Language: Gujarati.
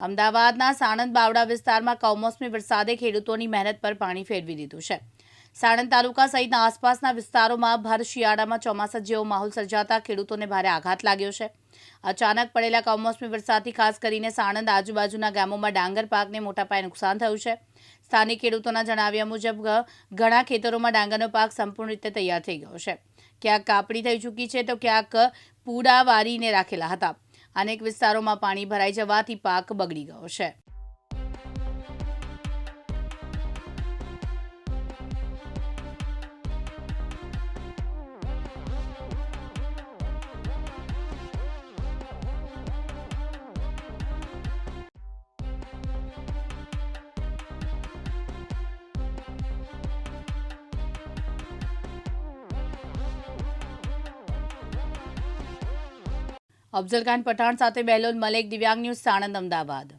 અમદાવાદના સાણંદ બાવડા વિસ્તારમાં કમોસમી વરસાદે ખેડૂતોની મહેનત પર પાણી ફેરવી દીધું છે. સાણંદ તાલુકા સહિતના આસપાસના વિસ્તારોમાં ભર શિયાળામાં ચોમાસા જેવો માહોલ સર્જાતા ખેડૂતોને ભારે આઘાત લાગ્યો છે. અચાનક પડેલા કમોસમી વરસાદથી ખાસ કરીને સાણંદ આજુબાજુના ગામોમાં ડાંગર પાકને મોટા પાયે નુકસાન થયું છે. સ્થાનિક ખેડૂતોના જણાવ્યા મુજબ, ઘણા ખેતરોમાં ડાંગરનો પાક સંપૂર્ણ રીતે તૈયાર થઈ ગયો છે. ક્યાંક કાપણી થઈ ચૂકી છે તો ક્યાંક પૂડા વારીને રાખેલા હતા. અનેક વિસ્તારોમાં પાણી ભરાઈ જવાથી પાક બગડી ગયો છે. અફઝલ ખાન પઠાણ સાથે બેલોલ મલેક દિવ્યાંગ ન્યૂઝ સાણંદ અમદાવાદ